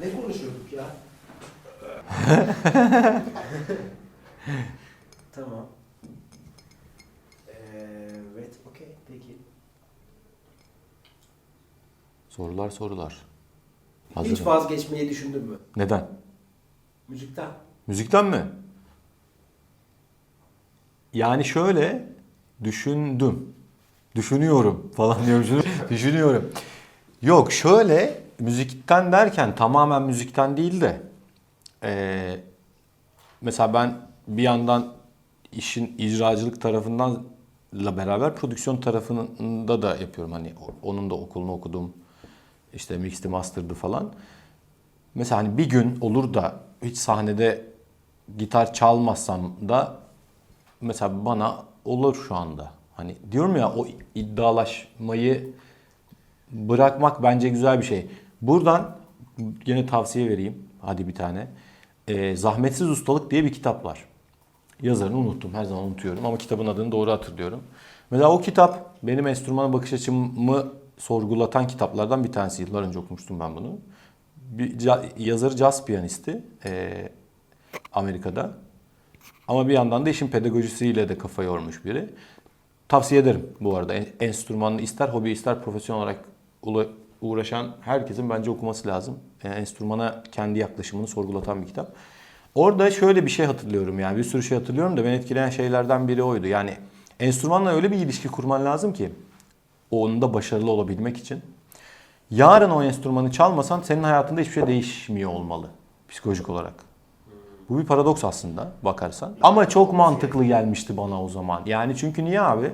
Ne konuşuyorduk ya? tamam. Evet, okey, peki. Sorular sorular. Hiç Hazırım. vazgeçmeyi düşündün mü? Neden? Müzikten. Müzikten mi? Yani şöyle düşündüm. Düşünüyorum falan diyorum. Düşünüyorum. Yok şöyle müzikten derken tamamen müzikten değil de eee, mesela ben bir yandan işin icracılık tarafından la beraber prodüksiyon tarafında da yapıyorum. Hani onun da okulunu okudum. İşte mixti, master'dı falan. Mesela hani bir gün olur da hiç sahnede gitar çalmazsam da mesela bana olur şu anda. Hani diyorum ya o iddialaşmayı bırakmak bence güzel bir şey. Buradan yine tavsiye vereyim. Hadi bir tane. Ee, Zahmetsiz Ustalık diye bir kitap var. Yazarını unuttum. Her zaman unutuyorum ama kitabın adını doğru hatırlıyorum. Mesela o kitap benim enstrümana bakış açımı sorgulatan kitaplardan bir tanesi. Yıllar önce okumuştum ben bunu. Bir yazarı caz piyanisti ee, Amerika'da. Ama bir yandan da işin pedagojisiyle de kafa yormuş biri. Tavsiye ederim bu arada. En- Enstrümanlı ister hobi ister profesyonel olarak uğraşan herkesin bence okuması lazım. Yani enstrümana kendi yaklaşımını sorgulatan bir kitap. Orada şöyle bir şey hatırlıyorum yani bir sürü şey hatırlıyorum da beni etkileyen şeylerden biri oydu. Yani enstrümanla öyle bir ilişki kurman lazım ki onda başarılı olabilmek için. Yarın o enstrümanı çalmasan senin hayatında hiçbir şey değişmiyor olmalı psikolojik olarak. Bu bir paradoks aslında bakarsan. Ama çok mantıklı gelmişti bana o zaman. Yani çünkü niye abi?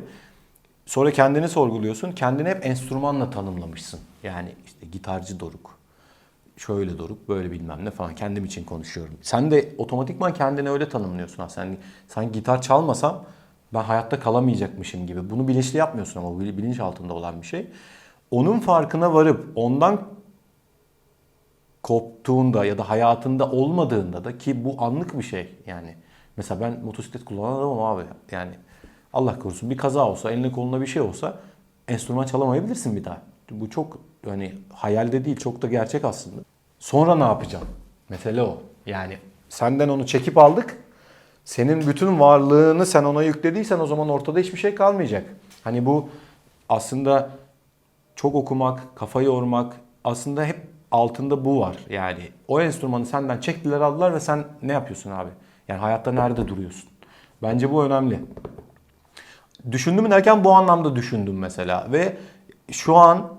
Sonra kendini sorguluyorsun. Kendini hep enstrümanla tanımlamışsın. Yani işte gitarcı Doruk. Şöyle Doruk, böyle bilmem ne falan. Kendim için konuşuyorum. Sen de otomatikman kendini öyle tanımlıyorsun aslında. Sen gitar çalmasam ben hayatta kalamayacakmışım gibi. Bunu bilinçli yapmıyorsun ama bu bilinç altında olan bir şey. Onun farkına varıp ondan koptuğunda ya da hayatında olmadığında da ki bu anlık bir şey yani. Mesela ben motosiklet kullanan adamım abi. Yani Allah korusun bir kaza olsa, eline koluna bir şey olsa enstrüman çalamayabilirsin bir daha. Bu çok hani hayalde değil, çok da gerçek aslında. Sonra ne yapacaksın? Mesele o. Yani senden onu çekip aldık. Senin bütün varlığını sen ona yüklediysen o zaman ortada hiçbir şey kalmayacak. Hani bu aslında çok okumak, kafa yormak aslında hep altında bu var. Yani o enstrümanı senden çektiler aldılar ve sen ne yapıyorsun abi? Yani hayatta nerede duruyorsun? Bence bu önemli. Düşündüm derken bu anlamda düşündüm mesela ve şu an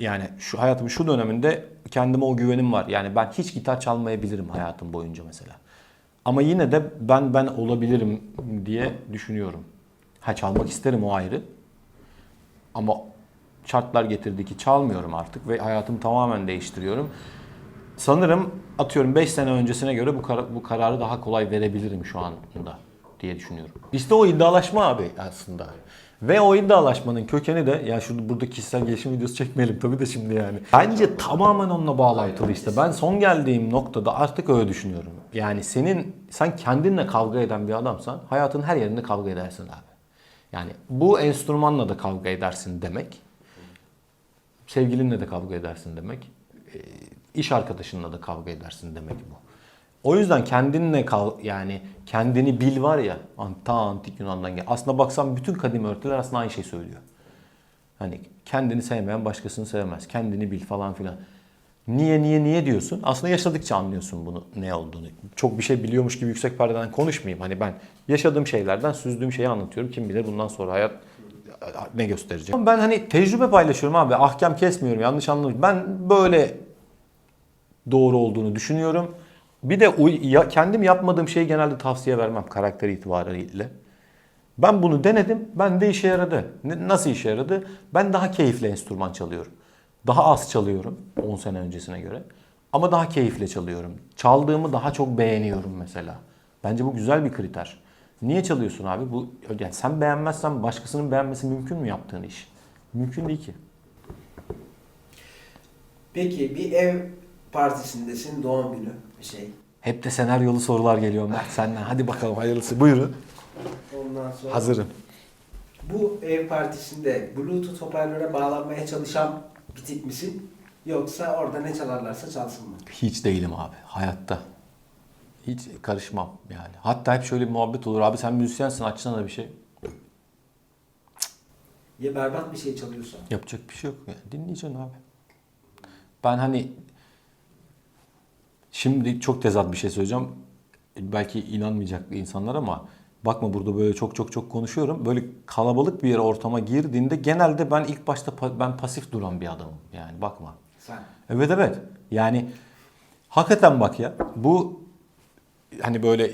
yani şu hayatımın şu döneminde kendime o güvenim var. Yani ben hiç gitar çalmayabilirim hayatım boyunca mesela. Ama yine de ben ben olabilirim diye düşünüyorum. Ha çalmak isterim o ayrı. Ama şartlar getirdi ki çalmıyorum artık ve hayatımı tamamen değiştiriyorum. Sanırım atıyorum 5 sene öncesine göre bu, kar- bu kararı daha kolay verebilirim şu anda diye düşünüyorum. İşte o iddialaşma abi aslında. Ve o iddialaşmanın kökeni de ya şu burada kişisel gelişim videosu çekmeyelim tabii de şimdi yani. Bence tamamen onunla bağlantılı işte. Ben son geldiğim noktada artık öyle düşünüyorum. Yani senin sen kendinle kavga eden bir adamsan hayatın her yerinde kavga edersin abi. Yani bu enstrümanla da kavga edersin demek. Sevgilinle de kavga edersin demek. e, iş arkadaşınla da kavga edersin demek bu. O yüzden kendinle kal yani kendini bil var ya ta antik Yunan'dan gel. Aslında baksan bütün kadim örtüler aslında aynı şey söylüyor. Hani kendini sevmeyen başkasını sevmez. Kendini bil falan filan. Niye niye niye diyorsun? Aslında yaşadıkça anlıyorsun bunu ne olduğunu. Çok bir şey biliyormuş gibi yüksek perdeden konuşmayayım. Hani ben yaşadığım şeylerden süzdüğüm şeyi anlatıyorum. Kim bilir bundan sonra hayat ne gösterecek. Ben hani tecrübe paylaşıyorum abi. Ahkam kesmiyorum. Yanlış anlamayın. Ben böyle doğru olduğunu düşünüyorum. Bir de ya, kendim yapmadığım şeyi genelde tavsiye vermem karakter itibariyle. Ben bunu denedim. Ben de işe yaradı. Ne- Nasıl işe yaradı? Ben daha keyifli enstrüman çalıyorum. Daha az çalıyorum 10 sene öncesine göre. Ama daha keyifle çalıyorum. Çaldığımı daha çok beğeniyorum mesela. Bence bu güzel bir kriter. Niye çalıyorsun abi? Bu yani sen beğenmezsen başkasının beğenmesi mümkün mü yaptığın iş? Mümkün değil ki. Peki bir ev partisindesin, doğum günü bir şey. Hep de senaryolu sorular geliyor Mert senden. Hadi bakalım hayırlısı. Buyurun. Ondan sonra Hazırım. bu ev partisinde Bluetooth hoparlöre bağlanmaya çalışan bir tip misin? Yoksa orada ne çalarlarsa çalsın mı? Hiç değilim abi. Hayatta. Hiç karışmam yani. Hatta hep şöyle bir muhabbet olur. Abi sen müzisyensin açsana bir şey. Ya berbat bir şey çalıyorsa? Yapacak bir şey yok. Yani dinleyeceksin abi. Ben hani şimdi çok tezat bir şey söyleyeceğim. Belki inanmayacak insanlar ama bakma burada böyle çok çok çok konuşuyorum. Böyle kalabalık bir yere ortama girdiğinde genelde ben ilk başta pa- ben pasif duran bir adamım. Yani bakma. Sen. Evet evet. Yani hakikaten bak ya bu hani böyle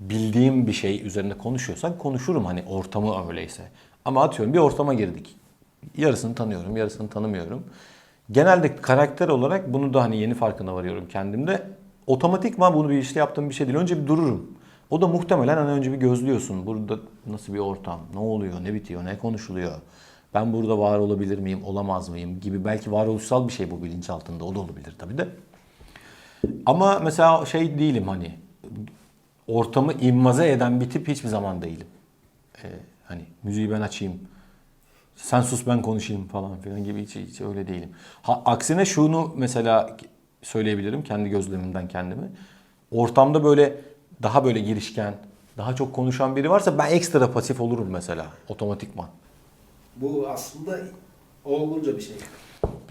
bildiğim bir şey üzerine konuşuyorsan konuşurum hani ortamı öyleyse. Ama atıyorum bir ortama girdik. Yarısını tanıyorum, yarısını tanımıyorum. Genelde karakter olarak bunu da hani yeni farkına varıyorum kendimde. Otomatikman bunu bir işte yaptığım bir şey değil. Önce bir dururum. O da muhtemelen hani önce bir gözlüyorsun. Burada nasıl bir ortam, ne oluyor, ne bitiyor, ne konuşuluyor. Ben burada var olabilir miyim, olamaz mıyım gibi belki varoluşsal bir şey bu bilinçaltında. O da olabilir tabii de. Ama mesela şey değilim hani ortamı immaze eden bir tip hiçbir zaman değilim. Ee, hani müziği ben açayım. Sen sus ben konuşayım falan filan gibi hiç, hiç öyle değilim. Ha, aksine şunu mesela söyleyebilirim kendi gözlemimden kendimi. Ortamda böyle daha böyle girişken, daha çok konuşan biri varsa ben ekstra pasif olurum mesela otomatikman. Bu aslında olgunca bir şey.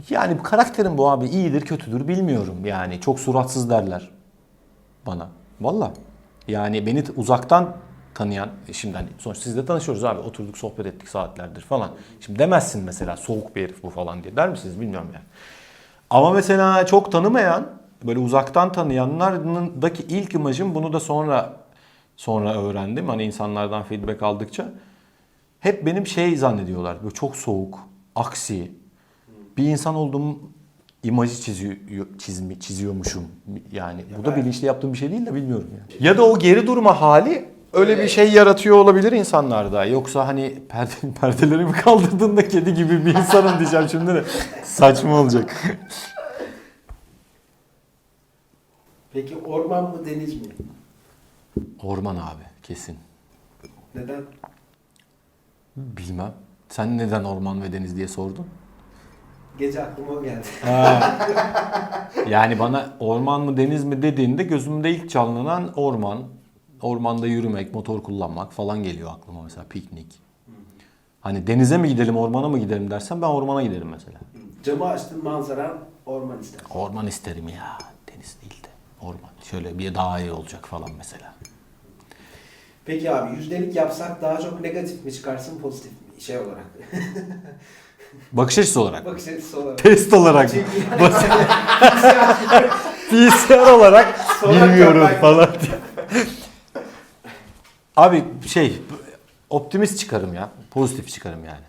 Yani karakterim bu abi iyidir kötüdür bilmiyorum yani çok suratsız derler bana. Valla. Yani beni uzaktan tanıyan e şimdi hani sonuçta sizle tanışıyoruz abi oturduk sohbet ettik saatlerdir falan. Şimdi demezsin mesela soğuk bir herif bu falan diye der misiniz bilmiyorum yani. Ama mesela çok tanımayan böyle uzaktan tanıyanlardaki ilk imajım bunu da sonra sonra öğrendim. Hani insanlardan feedback aldıkça hep benim şey zannediyorlar. Böyle çok soğuk, aksi, bir insan olduğum imajı çiziyor, çizmi, çiziyormuşum. Yani bu da bilinçli yaptığım bir şey değil de bilmiyorum yani. Ya da o geri durma hali öyle bir şey yaratıyor olabilir insanlarda. Yoksa hani perde, perdelerimi kaldırdığında kedi gibi bir insanım diyeceğim şimdi de saçma olacak. Peki orman mı deniz mi? Orman abi kesin. Neden? Bilmem. Sen neden orman ve deniz diye sordun? Gece aklıma o geldi. Yani bana orman mı deniz mi dediğinde gözümde ilk canlanan orman. Ormanda yürümek, motor kullanmak falan geliyor aklıma mesela piknik. Hani denize mi gidelim, ormana mı gidelim dersen ben ormana giderim mesela. Camı açtın manzara orman ister. Orman isterim ya, deniz değil de orman. Şöyle bir daha iyi olacak falan mesela. Peki abi yüzdelik yapsak daha çok negatif mi çıkarsın pozitif mi? Şey olarak. Bakış açısı olarak. Bakış açısı olarak. Test olarak. PCR olarak bilmiyorum falan. Abi şey optimist çıkarım ya. Pozitif çıkarım yani.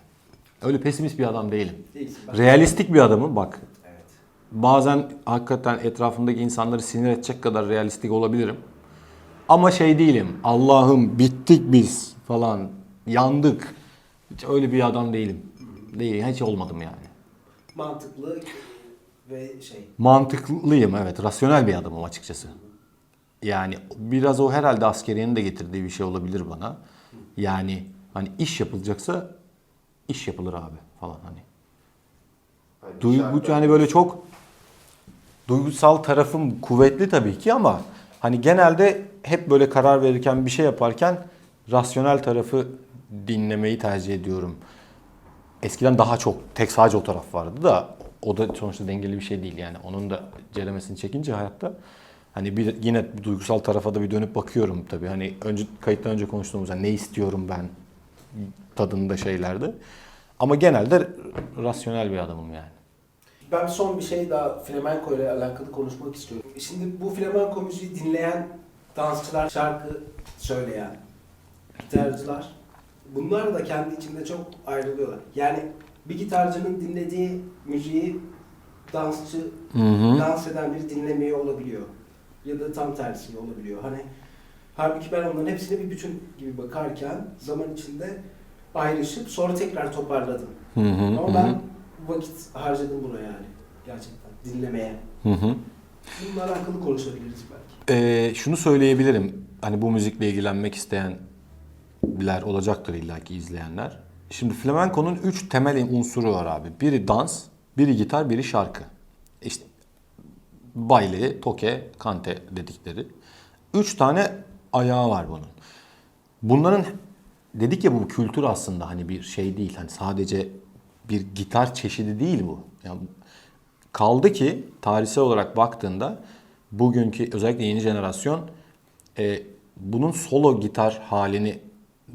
Öyle pesimist bir adam değilim. Değilsin. Realistik bir adamım bak. Evet. Bazen hakikaten etrafımdaki insanları sinir edecek kadar realistik olabilirim. Ama şey değilim. Allah'ım bittik biz falan. Yandık. Hiç öyle bir adam değilim. Değil. Hiç olmadım yani. Mantıklı ve şey. Mantıklıyım evet. Rasyonel bir adamım açıkçası. Yani biraz o herhalde askeriyenin de getirdiği bir şey olabilir bana. Yani hani iş yapılacaksa iş yapılır abi falan hani. Duygu hani böyle çok duygusal tarafım kuvvetli tabii ki ama hani genelde hep böyle karar verirken bir şey yaparken rasyonel tarafı dinlemeyi tercih ediyorum. Eskiden daha çok tek sadece o taraf vardı da o da sonuçta dengeli bir şey değil yani. Onun da ceremesini çekince hayatta hani bir yine bir duygusal tarafa da bir dönüp bakıyorum tabii. Hani önce kayıttan önce konuştuğumuz ne istiyorum ben tadında şeylerde. Ama genelde rasyonel bir adamım yani. Ben son bir şey daha flamenco ile alakalı konuşmak istiyorum. Şimdi bu flamenco müziği dinleyen dansçılar, şarkı söyleyen, gitarcılar bunlar da kendi içinde çok ayrılıyorlar. Yani bir gitarcının dinlediği müziği dansçı, Hı hı. dans eden biri dinlemiyor olabiliyor. Ya da tam tersi olabiliyor. Hani halbuki ben onların hepsine bir bütün gibi bakarken zaman içinde ayrışıp sonra tekrar toparladım. Hı hı, Ama hı ben vakit harcadım buna yani. Gerçekten dinlemeye. Hı hı. Bununla alakalı konuşabiliriz belki. Ee, şunu söyleyebilirim. Hani bu müzikle ilgilenmek isteyen biler olacaktır illaki izleyenler. Şimdi flamenko'nun üç temel unsuru var abi. Biri dans, biri gitar, biri şarkı. İşte baile, toke, kante dedikleri. Üç tane ayağı var bunun. Bunların dedik ya bu kültür aslında hani bir şey değil. Hani sadece bir gitar çeşidi değil bu. Yani kaldı ki tarihsel olarak baktığında bugünkü özellikle yeni jenerasyon e, bunun solo gitar halini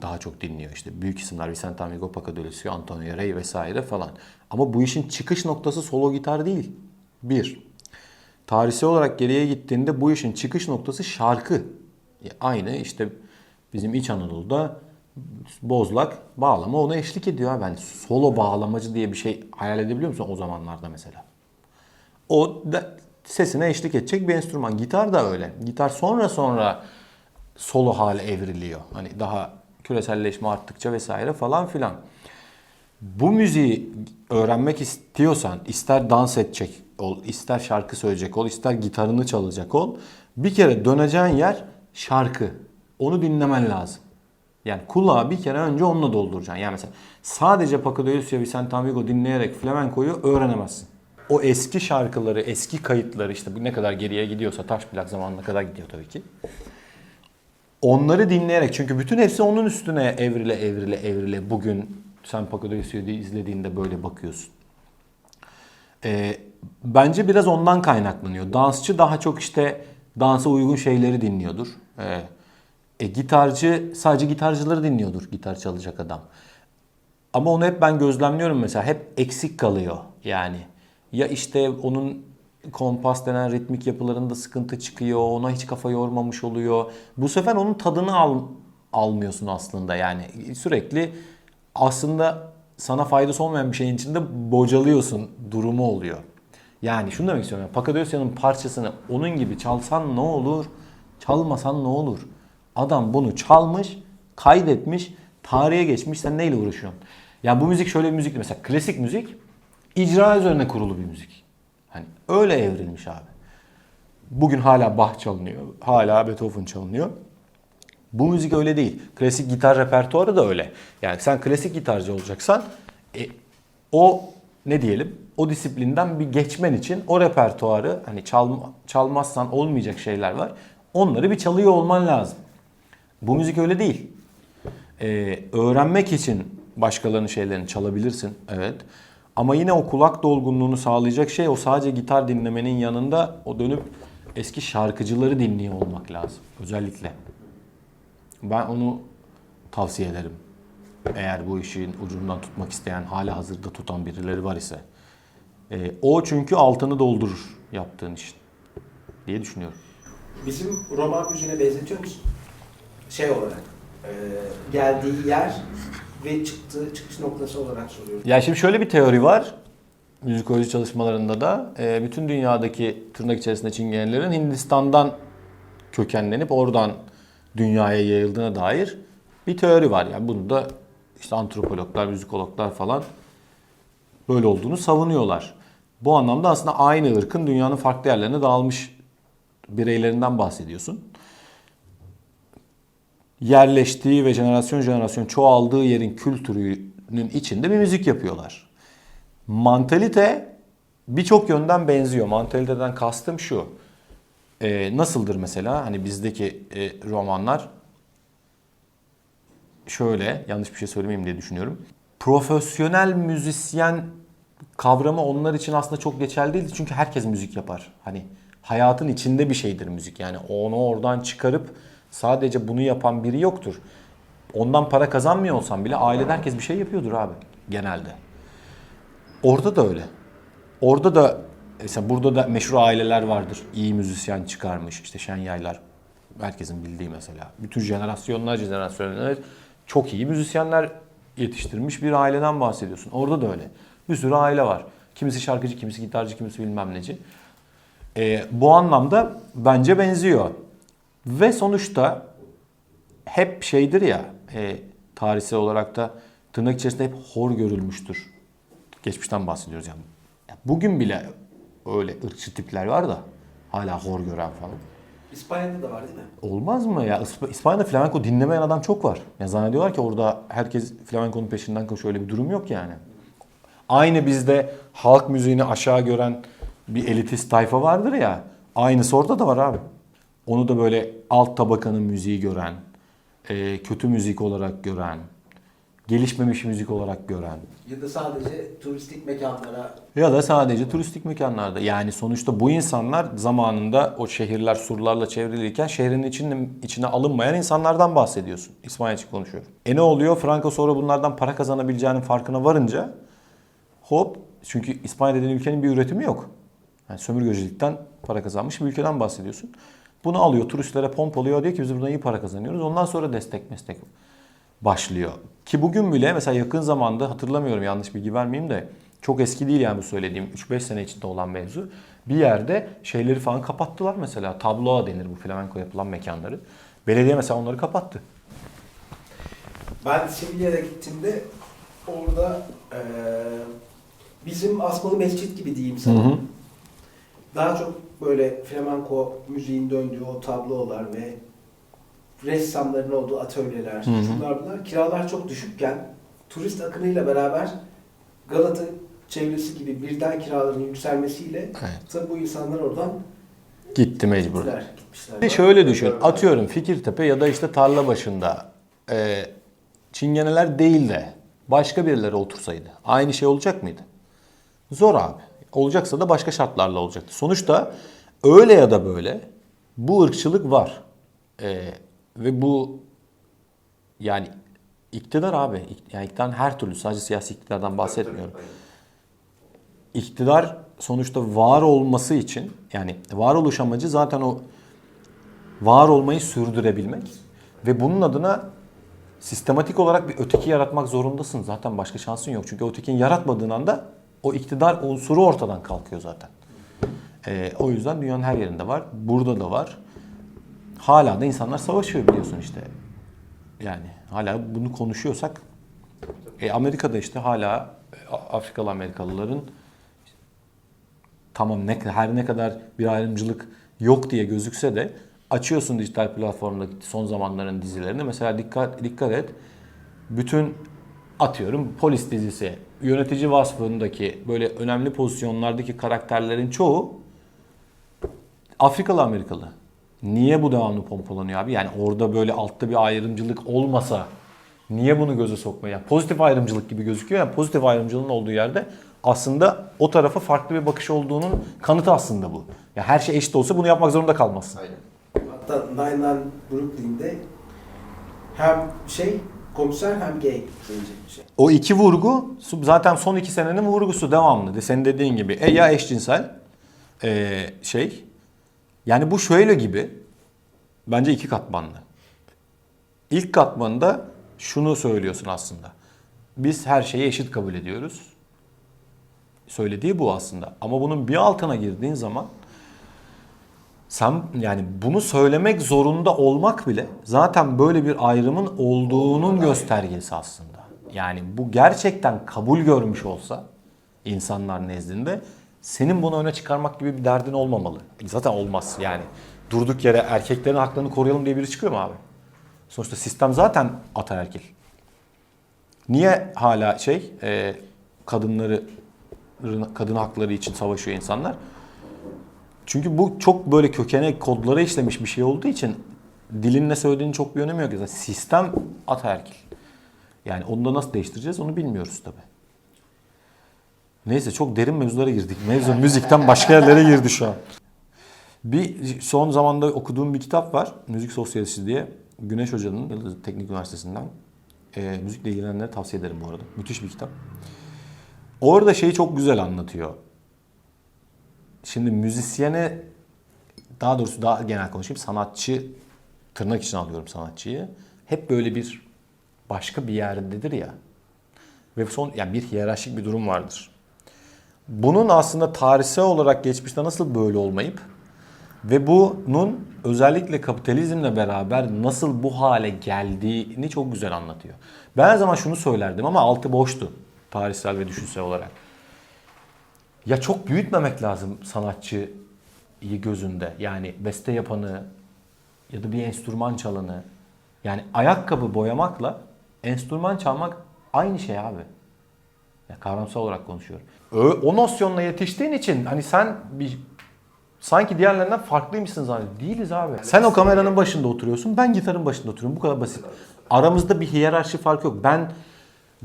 daha çok dinliyor. İşte büyük isimler Vicente Amigo, Lucio, Antonio Rey vesaire falan. Ama bu işin çıkış noktası solo gitar değil. Bir. Tarihsel olarak geriye gittiğinde bu işin çıkış noktası şarkı. Ya Aynı işte bizim İç Anadolu'da bozlak bağlama ona eşlik ediyor. abi. Yani solo bağlamacı diye bir şey hayal edebiliyor musun o zamanlarda mesela? O da sesine eşlik edecek bir enstrüman. Gitar da öyle. Gitar sonra sonra solo hale evriliyor. Hani daha küreselleşme arttıkça vesaire falan filan. Bu müziği öğrenmek istiyorsan ister dans edecek ol, ister şarkı söyleyecek ol, ister gitarını çalacak ol. Bir kere döneceğin yer şarkı. Onu dinlemen lazım. Yani kulağı bir kere önce onunla dolduracaksın. Yani mesela sadece Paco de Lucia, Vicente Amigo dinleyerek flamenkoyu öğrenemezsin. O eski şarkıları, eski kayıtları işte ne kadar geriye gidiyorsa taş plak zamanına kadar gidiyor tabii ki. Onları dinleyerek çünkü bütün hepsi onun üstüne evrile evrile evrile bugün sen Paco de Lucia'yı izlediğinde böyle bakıyorsun. Ee, bence biraz ondan kaynaklanıyor. Dansçı daha çok işte dansa uygun şeyleri dinliyordur. Ee, e, gitarcı sadece gitarcıları dinliyordur gitar çalacak adam. Ama onu hep ben gözlemliyorum mesela. Hep eksik kalıyor yani. Ya işte onun kompas denen ritmik yapılarında sıkıntı çıkıyor. Ona hiç kafa yormamış oluyor. Bu sefer onun tadını al, almıyorsun aslında yani. Sürekli aslında sana faydası olmayan bir şeyin içinde bocalıyorsun durumu oluyor. Yani şunu demek istiyorum. Yani Pacadosya'nın parçasını onun gibi çalsan ne olur? Çalmasan ne olur? Adam bunu çalmış, kaydetmiş, tarihe geçmiş. Sen neyle uğraşıyorsun? Yani bu müzik şöyle bir müzik. Mesela klasik müzik icra üzerine kurulu bir müzik. Hani öyle evrilmiş abi. Bugün hala Bach çalınıyor. Hala Beethoven çalınıyor. Bu müzik öyle değil. Klasik gitar repertuarı da öyle. Yani sen klasik gitarcı olacaksan e, o ne diyelim o disiplinden bir geçmen için o repertuarı hani çal, çalmazsan olmayacak şeyler var. Onları bir çalıyor olman lazım. Bu müzik öyle değil. Ee, öğrenmek için başkalarının şeylerini çalabilirsin. Evet. Ama yine o kulak dolgunluğunu sağlayacak şey o sadece gitar dinlemenin yanında o dönüp eski şarkıcıları dinliyor olmak lazım. Özellikle. Ben onu tavsiye ederim. Eğer bu işin ucundan tutmak isteyen, hala hazırda tutan birileri var ise. Ee, o çünkü altını doldurur yaptığın işin diye düşünüyorum. Bizim roman müziğine benzetiyor musun? Şey olarak, e, geldiği yer ve çıktığı çıkış noktası olarak soruyorum. Ya şimdi şöyle bir teori var. Müzikoloji çalışmalarında da e, bütün dünyadaki tırnak içerisinde çingenelerin Hindistan'dan kökenlenip oradan dünyaya yayıldığına dair bir teori var. Yani bunu da işte antropologlar, müzikologlar falan böyle olduğunu savunuyorlar. Bu anlamda aslında aynı ırkın dünyanın farklı yerlerine dağılmış bireylerinden bahsediyorsun. Yerleştiği ve jenerasyon jenerasyon çoğaldığı yerin kültürünün içinde bir müzik yapıyorlar. Mantalite birçok yönden benziyor. Mantaliteden kastım şu. Ee, nasıldır mesela? Hani bizdeki e, romanlar şöyle yanlış bir şey söylemeyeyim diye düşünüyorum. Profesyonel müzisyen kavramı onlar için aslında çok geçerli değil çünkü herkes müzik yapar. Hani hayatın içinde bir şeydir müzik. Yani onu oradan çıkarıp sadece bunu yapan biri yoktur. Ondan para kazanmıyor olsam bile ailede herkes bir şey yapıyordur abi genelde. Orada da öyle. Orada da mesela burada da meşhur aileler vardır. İyi müzisyen çıkarmış. işte şen yaylar. Herkesin bildiği mesela. Bütün jenerasyonlar jenerasyonlar çok iyi müzisyenler yetiştirmiş bir aileden bahsediyorsun. Orada da öyle. Bir sürü aile var. Kimisi şarkıcı, kimisi gitarcı, kimisi bilmem neci. Ee, bu anlamda bence benziyor. Ve sonuçta hep şeydir ya e, tarihsel olarak da tırnak içerisinde hep hor görülmüştür. Geçmişten bahsediyoruz yani. Ya Bugün bile öyle ırkçı tipler var da hala hor gören falan. İspanya'da da var değil mi? Olmaz mı ya? İsp- İspanya'da flamenko dinlemeyen adam çok var. Ya zannediyorlar ki orada herkes flamenkonun peşinden koşuyor. Öyle bir durum yok yani. Aynı bizde halk müziğini aşağı gören bir elitist tayfa vardır ya. Aynısı orada da var abi. Onu da böyle alt tabakanın müziği gören, e, kötü müzik olarak gören, gelişmemiş müzik olarak gören. Ya da sadece turistik mekanlara Ya da sadece turistik mekanlarda. Yani sonuçta bu insanlar zamanında o şehirler surlarla çevrilirken şehrin içine, içine alınmayan insanlardan bahsediyorsun. İspanya için konuşuyorum. E ne oluyor? Franco sonra bunlardan para kazanabileceğinin farkına varınca hop çünkü İspanya dediğin ülkenin bir üretimi yok. Yani sömürgecilikten para kazanmış bir ülkeden bahsediyorsun. Bunu alıyor turistlere pompalıyor diyor ki biz buradan iyi para kazanıyoruz. Ondan sonra destek meslek başlıyor. Ki bugün bile mesela yakın zamanda hatırlamıyorum yanlış bilgi vermeyeyim de çok eski değil yani bu söylediğim 3-5 sene içinde olan mevzu. Bir yerde şeyleri falan kapattılar mesela. Tabloa denir bu flamenko yapılan mekanları. Belediye mesela onları kapattı. Ben Sevilla'ya gittiğimde orada eee, bizim Asmalı Mescit gibi diyeyim sana. Hı hı. Daha çok böyle flamenko müziğin döndüğü o tablolar ve ressamların olduğu atölyeler, Hı hı. şunlar bunlar. Kiralar çok düşükken turist akınıyla beraber Galata çevresi gibi birden kiraların yükselmesiyle Evet. tabii bu insanlar oradan Gitti mecbur. gittiler, gitmişler. Bir şöyle düşün. Atıyorum Fikirtepe ya da işte tarla başında e, çingeneler değil de başka birileri otursaydı aynı şey olacak mıydı? Zor abi. Olacaksa da başka şartlarla olacaktı. Sonuçta öyle ya da böyle bu ırkçılık var. E, ve bu yani iktidar abi. Yani iktidarın her türlü sadece siyasi iktidardan bahsetmiyorum iktidar sonuçta var olması için yani varoluş amacı zaten o var olmayı sürdürebilmek ve bunun adına sistematik olarak bir öteki yaratmak zorundasın. Zaten başka şansın yok. Çünkü ötekini yaratmadığın anda o iktidar unsuru ortadan kalkıyor zaten. Ee, o yüzden dünyanın her yerinde var. Burada da var. Hala da insanlar savaşıyor biliyorsun işte. Yani hala bunu konuşuyorsak e, Amerika'da işte hala e, Afrikalı Amerikalıların tamam ne her ne kadar bir ayrımcılık yok diye gözükse de açıyorsun dijital platformda son zamanların dizilerini. Mesela dikkat dikkat et. Bütün atıyorum polis dizisi yönetici vasfındaki böyle önemli pozisyonlardaki karakterlerin çoğu Afrikalı Amerikalı. Niye bu devamlı pompalanıyor abi? Yani orada böyle altta bir ayrımcılık olmasa niye bunu göze sokmaya? Yani pozitif ayrımcılık gibi gözüküyor. Yani pozitif ayrımcılığın olduğu yerde aslında o tarafa farklı bir bakış olduğunun kanıtı aslında bu. Ya her şey eşit olsa bunu yapmak zorunda kalmazsın. Aynen. Hatta Nine Nine Brooklyn'de hem şey komiser hem gay bir şey. O iki vurgu zaten son iki senenin vurgusu devamlı. Senin dediğin gibi e, ya eşcinsel e, şey yani bu şöyle gibi bence iki katmanlı. İlk katmanda şunu söylüyorsun aslında. Biz her şeyi eşit kabul ediyoruz. Söylediği bu aslında. Ama bunun bir altına girdiğin zaman sen yani bunu söylemek zorunda olmak bile zaten böyle bir ayrımın olduğunun göstergesi aslında. Yani bu gerçekten kabul görmüş olsa insanlar nezdinde senin bunu öne çıkarmak gibi bir derdin olmamalı. Zaten olmaz yani. Durduk yere erkeklerin haklarını koruyalım diye biri çıkıyor mu abi? Sonuçta sistem zaten ataerkil. Niye hala şey e, kadınları kadın hakları için savaşıyor insanlar? Çünkü bu çok böyle kökene kodlara işlemiş bir şey olduğu için dilin ne söylediğini çok bir önemi yok. Zaten sistem ataerkil. Yani onu da nasıl değiştireceğiz onu bilmiyoruz tabi. Neyse çok derin mevzulara girdik. Mevzu müzikten başka yerlere girdi şu an. Bir son zamanda okuduğum bir kitap var. Müzik Sosyolojisi diye. Güneş Hoca'nın Yıldız Teknik Üniversitesi'nden. E, müzikle ilgilenenlere tavsiye ederim bu arada. Müthiş bir kitap. Orada şeyi çok güzel anlatıyor. Şimdi müzisyene daha doğrusu daha genel konuşayım sanatçı tırnak için alıyorum sanatçıyı. Hep böyle bir başka bir yerdedir ya. Ve son yani bir hiyerarşik bir durum vardır. Bunun aslında tarihsel olarak geçmişte nasıl böyle olmayıp ve bunun özellikle kapitalizmle beraber nasıl bu hale geldiğini çok güzel anlatıyor. Ben her zaman şunu söylerdim ama altı boştu tarihsel ve düşünsel olarak. Ya çok büyütmemek lazım sanatçıyı gözünde. Yani beste yapanı, ya da bir enstrüman çalanı. Yani ayakkabı boyamakla enstrüman çalmak aynı şey abi. Ya kavramsal olarak konuşuyorum. Ö- O nosyonla yetiştiğin için hani sen bir sanki diğerlerinden farklıymışsın zannediyorsun. Değiliz abi. Sen o kameranın başında oturuyorsun, ben gitarın başında oturuyorum. Bu kadar basit. Aramızda bir hiyerarşi farkı yok. Ben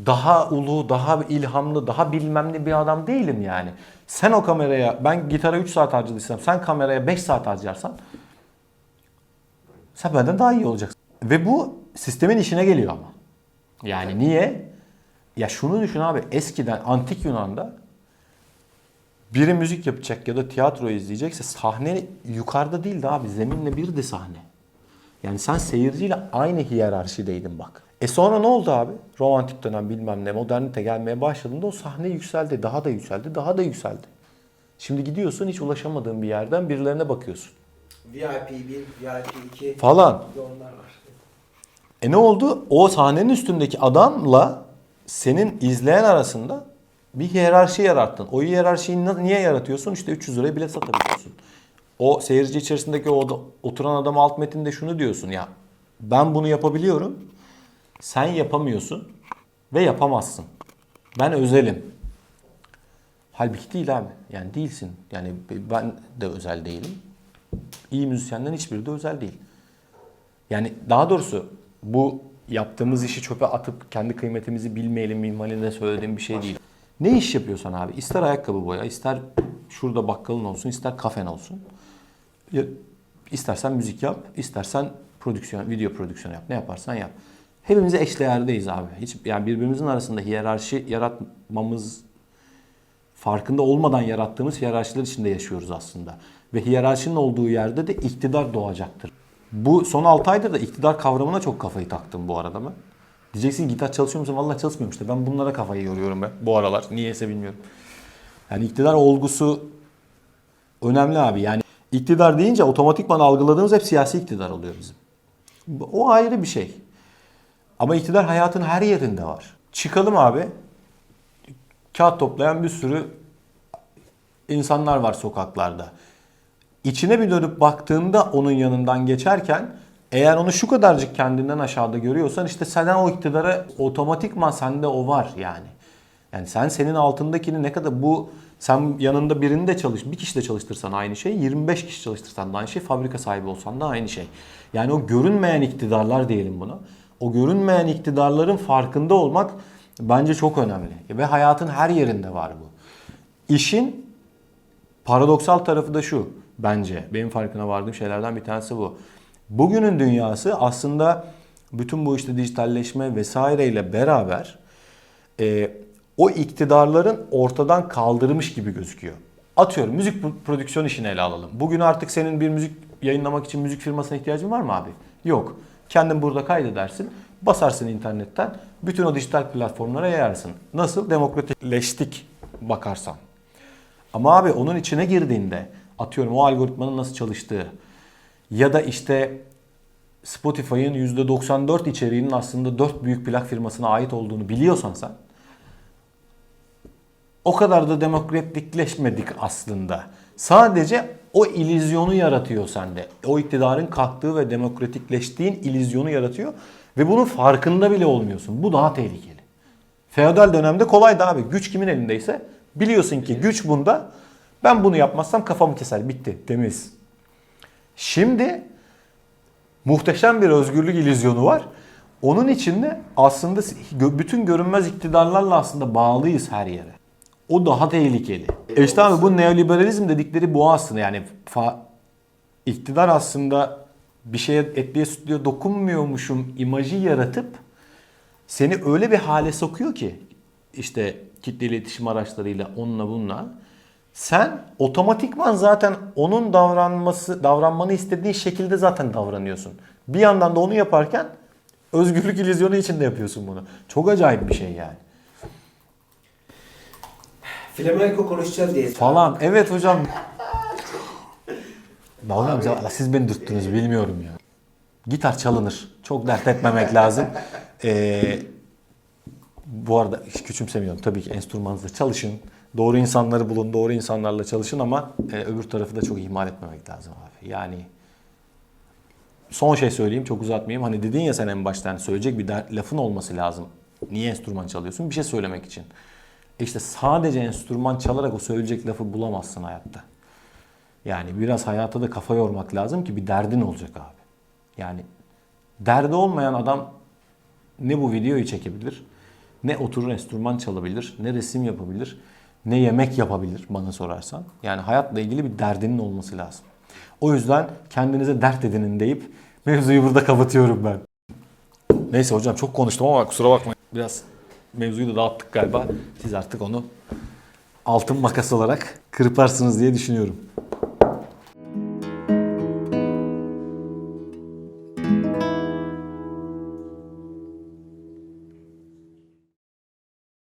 daha ulu, daha ilhamlı, daha bilmem ne bir adam değilim yani. Sen o kameraya, ben gitara 3 saat harcadıysam, sen kameraya 5 saat harcarsan sen benden daha iyi olacaksın. Ve bu sistemin işine geliyor ama. Yani niye? Ya şunu düşün abi eskiden antik Yunan'da biri müzik yapacak ya da tiyatro izleyecekse sahne yukarıda değildi abi zeminle bir de sahne. Yani sen seyirciyle aynı hiyerarşideydin bak. E sonra ne oldu abi? Romantik dönem bilmem ne modernite gelmeye başladığında o sahne yükseldi. Daha da yükseldi, daha da yükseldi. Şimdi gidiyorsun hiç ulaşamadığın bir yerden birilerine bakıyorsun. VIP 1, VIP 2 Falan. onlar var. E ne oldu? O sahnenin üstündeki adamla senin izleyen arasında bir hiyerarşi yarattın. O hiyerarşiyi niye yaratıyorsun? İşte 300 liraya bilet satabiliyorsun. O seyirci içerisindeki o oturan adam alt metinde şunu diyorsun ya. Ben bunu yapabiliyorum. Sen yapamıyorsun ve yapamazsın. Ben özelim. Halbuki değil abi. Yani değilsin. Yani ben de özel değilim. İyi müzisyenlerin hiçbiri de özel değil. Yani daha doğrusu bu yaptığımız işi çöpe atıp kendi kıymetimizi bilmeyelim minvalinde söylediğim bir şey değil. Ne iş yapıyorsan abi ister ayakkabı boya ister şurada bakkalın olsun ister kafen olsun. İstersen müzik yap istersen prodüksiyon video prodüksiyonu yap ne yaparsan yap. Hepimiz eşdeğerdeyiz abi. Hiç yani birbirimizin arasında hiyerarşi yaratmamız farkında olmadan yarattığımız hiyerarşiler içinde yaşıyoruz aslında. Ve hiyerarşinin olduğu yerde de iktidar doğacaktır. Bu son 6 aydır da iktidar kavramına çok kafayı taktım bu arada ben. Diyeceksin gitar çalışıyor musun? Vallahi çalışmıyorum işte. Ben bunlara kafayı yoruyorum ben bu aralar. Niyeyse bilmiyorum. Yani iktidar olgusu önemli abi. Yani iktidar deyince otomatikman algıladığımız hep siyasi iktidar oluyor bizim. O ayrı bir şey. Ama iktidar hayatın her yerinde var. Çıkalım abi kağıt toplayan bir sürü insanlar var sokaklarda. İçine bir dönüp baktığında onun yanından geçerken eğer onu şu kadarcık kendinden aşağıda görüyorsan işte senden o iktidara otomatikman sende o var yani. Yani sen senin altındakini ne kadar bu sen yanında birini de çalış, bir kişi de çalıştırsan aynı şey, 25 kişi çalıştırsan da aynı şey, fabrika sahibi olsan da aynı şey. Yani o görünmeyen iktidarlar diyelim buna. O görünmeyen iktidarların farkında olmak bence çok önemli. Ve hayatın her yerinde var bu. İşin paradoksal tarafı da şu bence. Benim farkına vardığım şeylerden bir tanesi bu. Bugünün dünyası aslında bütün bu işte dijitalleşme vesaireyle beraber e, o iktidarların ortadan kaldırmış gibi gözüküyor. Atıyorum müzik pro- prodüksiyon işini ele alalım. Bugün artık senin bir müzik yayınlamak için müzik firmasına ihtiyacın var mı abi? Yok. Kendin burada kaydedersin. Basarsın internetten. Bütün o dijital platformlara yayarsın. Nasıl? Demokratikleştik bakarsan. Ama abi onun içine girdiğinde atıyorum o algoritmanın nasıl çalıştığı ya da işte Spotify'ın %94 içeriğinin aslında 4 büyük plak firmasına ait olduğunu biliyorsan sen o kadar da demokratikleşmedik aslında. Sadece o ilizyonu yaratıyor sende. O iktidarın kalktığı ve demokratikleştiğin ilizyonu yaratıyor ve bunun farkında bile olmuyorsun. Bu daha tehlikeli. Feodal dönemde kolaydı abi. Güç kimin elindeyse biliyorsun ki güç bunda. Ben bunu yapmazsam kafamı keser. Bitti. Temiz. Şimdi muhteşem bir özgürlük illüzyonu var. Onun içinde aslında bütün görünmez iktidarlarla aslında bağlıyız her yere. O daha tehlikeli. E işte abi bu neoliberalizm dedikleri bu aslında yani iktidar aslında bir şeye etliye sütlüye dokunmuyormuşum imajı yaratıp seni öyle bir hale sokuyor ki işte kitle iletişim araçlarıyla onunla bununla sen otomatikman zaten onun davranması davranmanı istediğin şekilde zaten davranıyorsun. Bir yandan da onu yaparken özgürlük illüzyonu içinde yapıyorsun bunu. Çok acayip bir şey yani. Flamenco konuşacağız diye. Falan. Evet hocam. Vallahi bize- siz beni dürttünüz bilmiyorum ya. Gitar çalınır. Çok dert etmemek lazım. Ee, bu arada hiç küçümsemiyorum. Tabii ki enstrümanınızda çalışın. Doğru insanları bulun, doğru insanlarla çalışın ama e, öbür tarafı da çok ihmal etmemek lazım abi. Yani son şey söyleyeyim çok uzatmayayım. Hani dedin ya sen en başta hani söyleyecek bir der- lafın olması lazım. Niye enstrüman çalıyorsun? Bir şey söylemek için. İşte sadece enstrüman çalarak o söyleyecek lafı bulamazsın hayatta. Yani biraz hayata da kafa yormak lazım ki bir derdin olacak abi. Yani derdi olmayan adam ne bu videoyu çekebilir, ne oturur enstrüman çalabilir, ne resim yapabilir, ne yemek yapabilir bana sorarsan. Yani hayatla ilgili bir derdinin olması lazım. O yüzden kendinize dert edinin deyip mevzuyu burada kapatıyorum ben. Neyse hocam çok konuştum ama kusura bakmayın. Biraz mevzuyu da dağıttık galiba. Siz artık onu altın makas olarak kırparsınız diye düşünüyorum.